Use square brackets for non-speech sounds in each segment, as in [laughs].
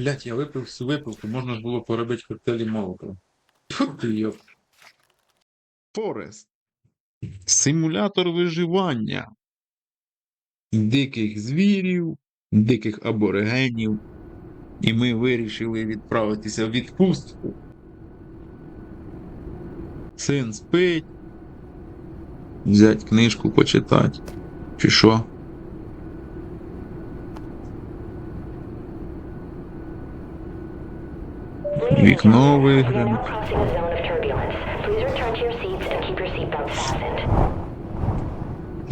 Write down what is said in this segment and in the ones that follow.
Блять, я випив всю випивку, можна було поробити коктейлі молотова. Форест. Симулятор виживання. Диких звірів, диких аборигенів. І ми вирішили відправитися в відпустку. Син спить. Взять книжку почитати. Чи що? Вікно вигране.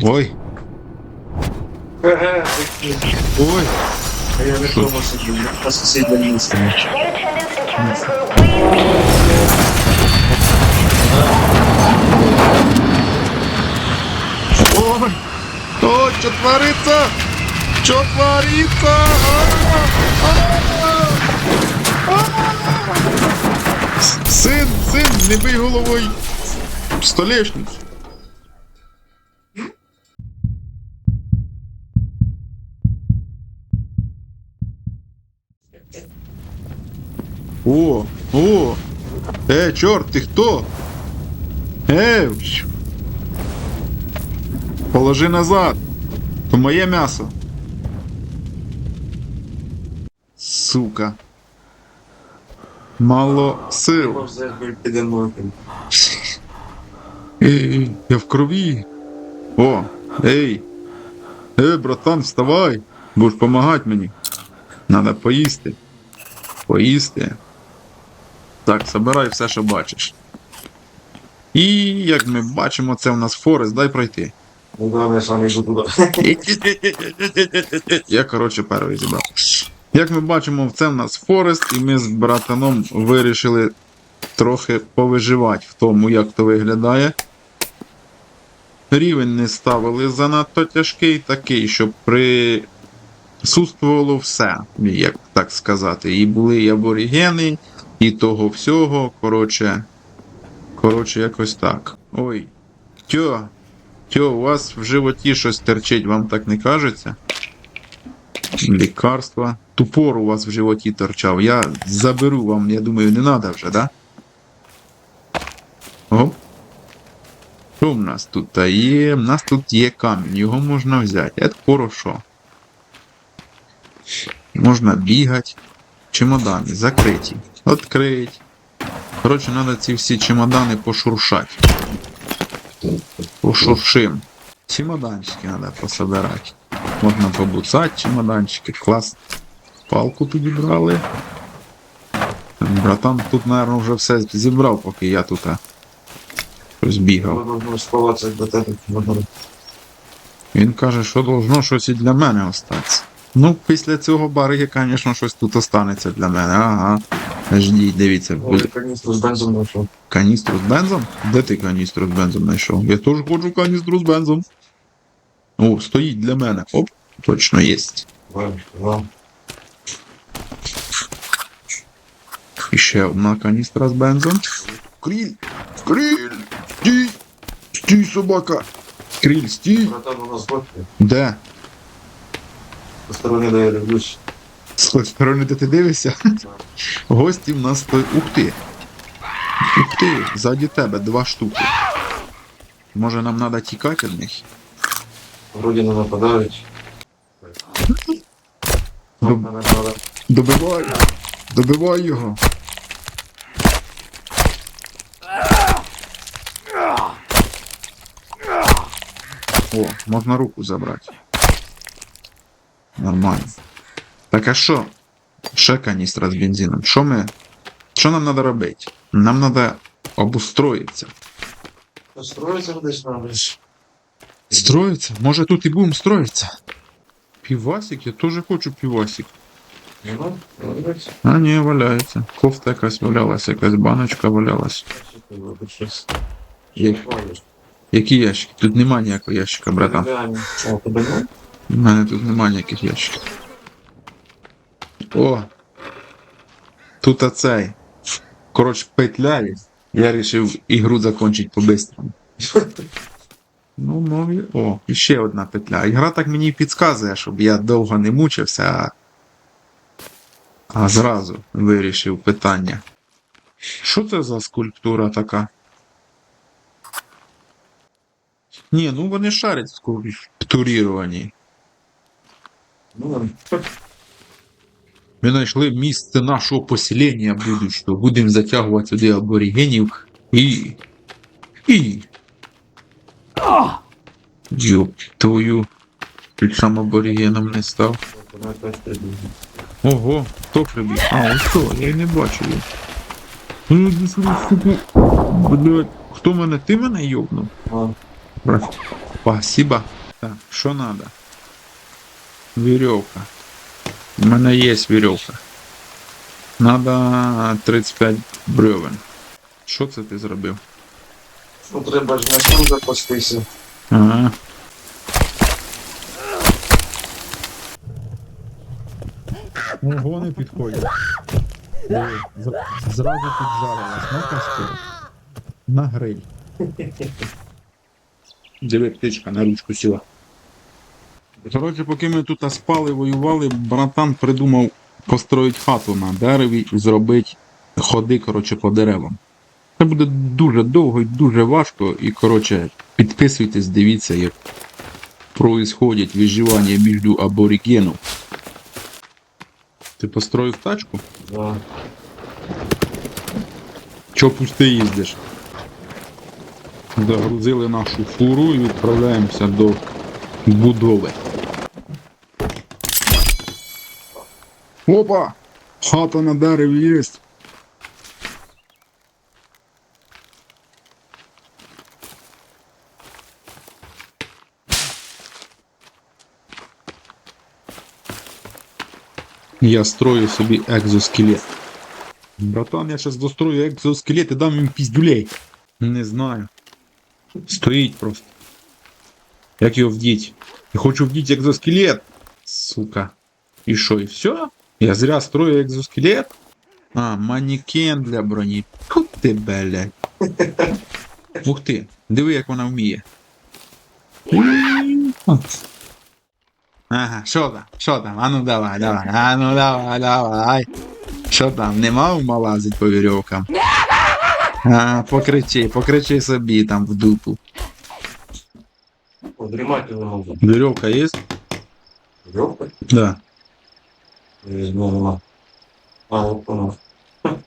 Ой, ой. А я не вдома сиджу, я по сусідньому місці. Ой! О, що твориться? Що твориться? А, а, а. С- Син, син, не бий головою столешницю. О, о! Е, чорт, ти хто? Е, Положи назад. То моє м'ясо. Сука. Мало сил. Ей, я в крові. О, ей. Ей, братан, вставай. Будеш помагати мені. Надо поїсти. Поїсти. Так, собирай все, що бачиш. І як ми бачимо, це у нас Форест, дай пройти. Ну я сам йду туди. Я, коротше, перший зібрав. Як ми бачимо, це в нас Форест, і ми з братаном вирішили трохи повиживати в тому, як то виглядає. Рівень не ставили занадто тяжкий, такий, щоб присутствувало все, як так сказати. І були і аборігени, і того всього. Коротше, коротше, якось так. Ой. Тьо, Тьо, у вас в животі щось терчить, вам так не кажеться? Лікарства. Тупор у вас в животі торчав. Я заберу вам, я думаю, не треба вже, да? Оп. Що в нас тут Та є? У нас тут є камінь, його можна взяти. Це хорошо. Можна бігати. Чемодани закриті. Открить. Коротше, треба ці всі чемодани пошуршати. Пошуршим. Чемоданчики треба пособирати. Можна побуцати чемоданчики. Клас. Палку підібрали. Братан тут, мабуть, вже все зібрав, поки я тут а, щось бігав. Можна сховатися до тебе. Він каже, що должно щось і для мене остатися. Ну, після цього бариги, звісно, щось тут останеться для мене. Ага. Ждіть, дивіться. Ой, каністру з бензом знайшов. Каністру з бензом? Де ти каністру з бензом знайшов? Я теж хочу каністру з бензом. О, стоїть для мене. Оп, точно є. І ще одна каністра з бензом. Кріль! Кріль! Стій! Стій, собака! Кріль, стій! Братан, у нас гості. Де? По стороні, де я дивлюсь. З сторони, де ти дивишся? Гості в нас то. Ух ти! Ух ти! Ззаді тебе два штуки. Може нам треба тікати від них? Вроді не нападають. Доб-. Добивай! Добивай його! О, можна руку забрати. Нормально. Так а що? Ще каністра з бензином. Що ми. Що нам треба робити? Нам треба обустроїтися. Строїться десь надо. Строїться? Може тут і будемо строїтися? Півасик? Я теж хочу півасик. А, ні, валяється. Кофта якась валялася, якась баночка валялась. Є. Які ящики? Тут нема ніякого ящика, братан. У мене тут нема ніяких ящиків. О! Тут оцей. Коротше, петля. Я вирішив ігру закончити по-бистрому. Ну, ну, о, і одна петля. Ігра так мені підказує, щоб я довго не мучився, а а зразу вирішив питання. Що це за скульптура така? Ні, ну вони шарять в скульптуріруванні. Ну, Ми знайшли місце нашого поселення будущого. Будемо затягувати сюди аборигенів і. І. Йоп, твою. Чуть сам аборигеном не став. Ого, хто прибіг? А, ось хто, я й не бачу його. Ну, іди сука. Блядь, хто мене? Ти мене йобнув? Брат. Спасибо. Так, що надо? Веревка. У мене є веревка. Надо 35 бревен. Що це ти зробив? Ну, треба ж на чим запастися. Ага. Ого, не підходять. Зразу піджарилась на костер. На гриль. Диви, птичка на ручку сіла. Коротше, поки ми тут спали, воювали, братан придумав построїти хату на дереві і зробити ходи, коротше, по деревам. Це буде дуже довго і дуже важко. І, коротше, підписуйтесь, дивіться, як происходять виживання між аборигенів. Ти построїв тачку? Да. Чо пусти їздиш? Загрузили нашу фуру і відправляємося до будови. Опа! Хата на дереві є. Я строю собі екзоскелет. Братан, я сейчас дострою екзоскелет і дам їм піздюлей. Не знаю. Стоїть просто. Як його вдіть? Я хочу вдіть екзоскелет. Сука. І що, і все? Я зря строю екзоскелет? А, манекен для броні. Фу ти, блядь. Ух ти, диви, як вона вміє. Ага, що там? Що там? А ну давай, давай. А ну давай, давай. Що там, нема ума лазить по вірьовкам? А, покричи, покричи собі там в дупу. Подрімати не можу. Вірьовка є? Йопа. Да. Ну, нема. А, от вона. Ха. [laughs]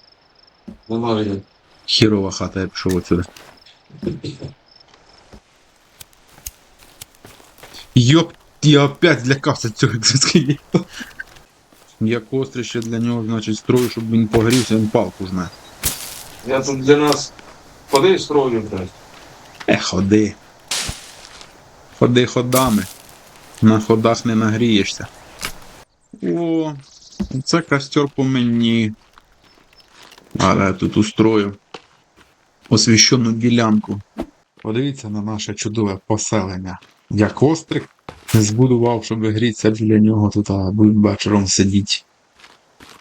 Нема видно. Хірова хата, я пішов отсюди. Йоп, Я опять злякався цього [laughs] екзоскелета. Я кострище для нього, значить, строю, щоб він погрівся, він палку жме. Я тут для нас ходи строю, блядь. Е, ходи. Ходи ходами. На ходах не нагрієшся. О, це костер по мені. Але я тут устрою освіщену ділянку. Подивіться на наше чудове поселення. Я кострик збудував, щоб грітися біля нього тут, а вечором сидіти.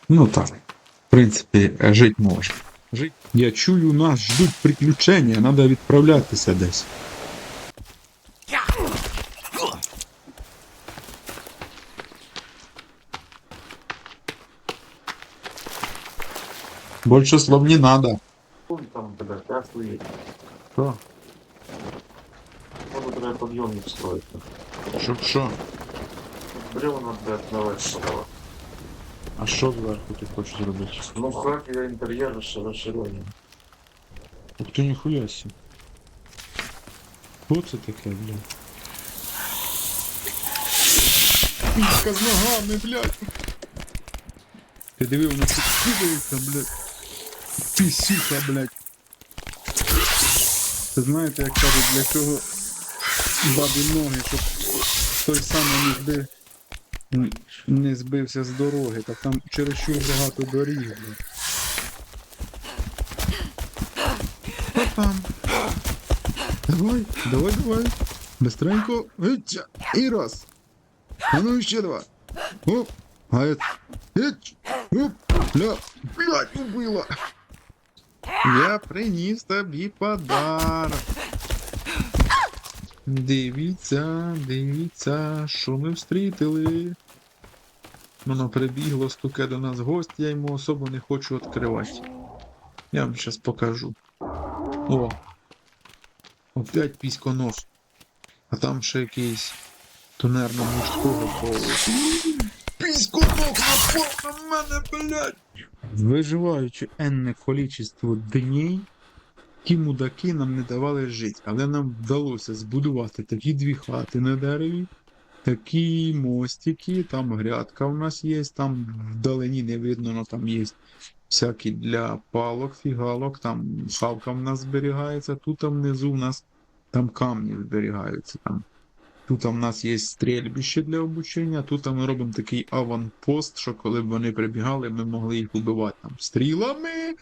Ну так, в принципі, жити можна. Жить. Я чую, нас ждуть приключення, треба відправлятися десь. Больше слов не надо. Хуй там, як стоїть. Що? Може, треба підйомник строїти. Щоб що? Бревна, блядь, наверх подавати. А що зверху ти хочеш зробити? Ну, в хаті я інтер'єр розширення. Ух ти ніхуя сі. Що це таке, блядь? Пічка з ногами, блядь. Ти дивив на це кидається, блядь. Пісюха, блядь. Ти знаєте, як кажуть, для чого бабі ноги, щоб той самий не збив, не збився з дороги, так там чересчур багато доріг, блядь. Давай, давай, давай. Быстренько. І раз. А ну ще два. Оп. А это. Итч. Оп. Бля. Блядь, убила. Я приніс тобі подарок. Дивіться, дивіться, що ми встрітили. Воно прибігло, стуке до нас гость, я йому особо не хочу відкривати. Я вам зараз покажу. О! Опять піськонож. А там ще якийсь тунерно мужського полу. Піськоног напав на мене, блядь! Виживаючи енне количество днів, ті мудаки нам не давали жити, але нам вдалося збудувати такі дві хати на дереві, такі мостики, там грядка у нас є, там вдалині не видно, але там є всякі для палок, фігалок, там шалка в нас зберігається, тут там внизу у нас там камні зберігаються. Там. Тут в нас є стрільбище для обучення, тут ми робимо такий аванпост, що коли б вони прибігали, ми могли їх убивати там стрілами.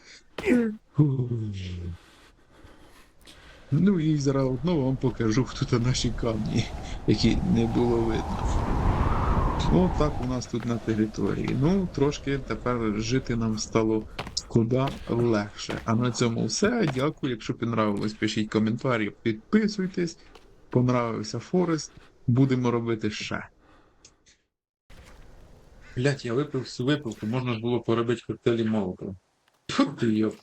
Ну і зараз вам покажу тут наші камні, які не було видно. От так у нас тут на території. Ну, трошки тепер жити нам стало куди легше. А на цьому все. Дякую. Якщо понравилось, пишіть коментарі, підписуйтесь. Понравився Форест. Будемо робити ще. Блять, я випив всю випивку, можна було поробити коктейлі молотова. Фу ти йоп.